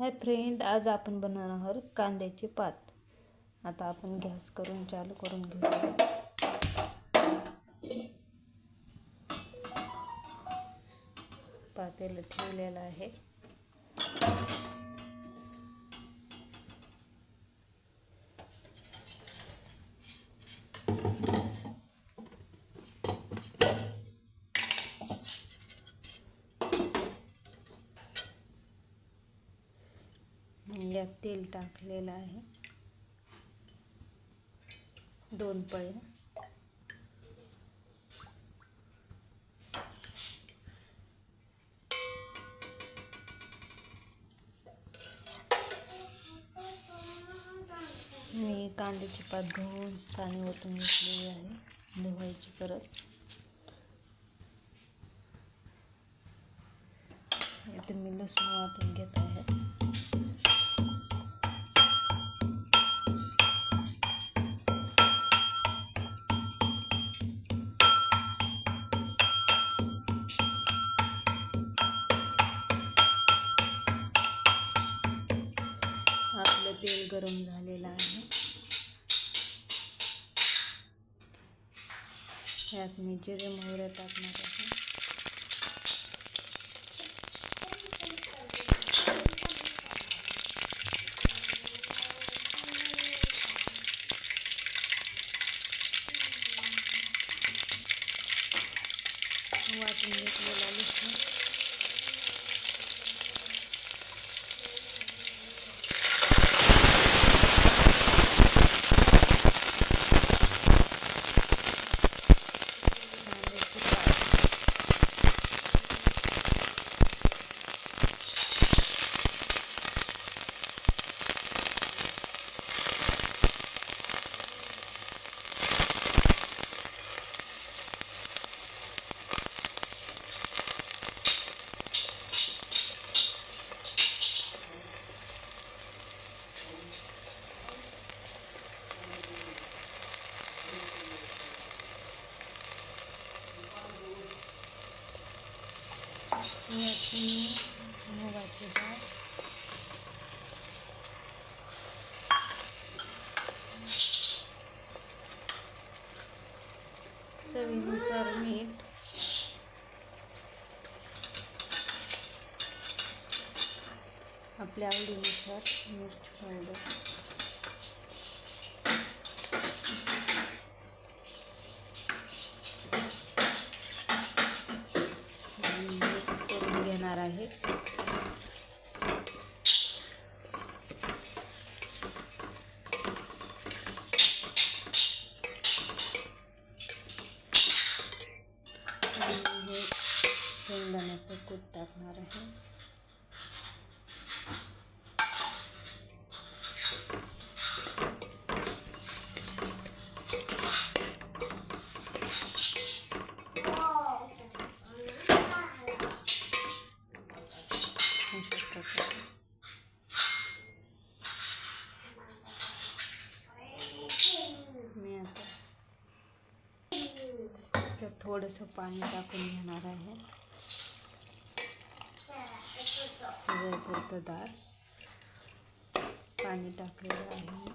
hi friend आज आपण बनवणार आहोत कांद्याचे पात आता आपण गॅस करून चालू करून घेऊ पातेलं ठेवलेलं आहे तेल टाक है दोन मैं मी की पात धुन पानी ओतून है आहे की परत इथे मी लसूण वाटून है तेल गरम झालेलं आहे ह्यात मी जिरे मोहऱ्या टाकणार आहे वाटून घेतलेला लिस्ट याची मी चवीनुसार मीठ आपल्या आवडीनुसार मिरची पावडर खराब रहे थोड़ा सा पानी टाकू नहीं हमारा है सगळ्यापुरतं पाणी टाकलेलं आहे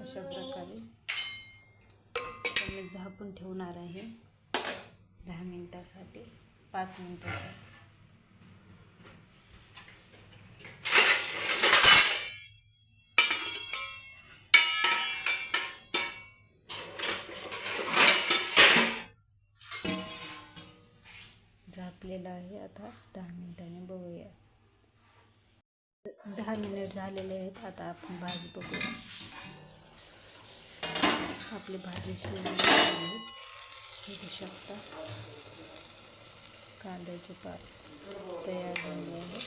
अशा प्रकारे मी झाकून ठेवणार आहे दहा मिनटासाठी पाच मिनटासाठी शिजलेला आहे आता दहा मिनिटांनी बघूया दहा मिनिट झालेले आहेत आता आपण भाजी बघूया आपली भाजी शिजलेली बघू शकता कांद्याचे पात तयार झाले आहे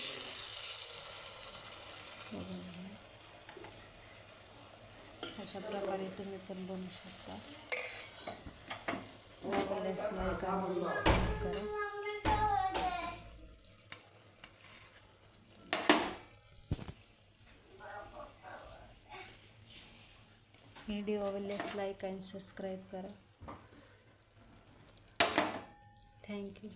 अशा प्रकारे तुम्ही पण बनवू शकता आवडल्यास करा वीडियो आवडल्यास लाइक एंड सबस्क्राईब करा यू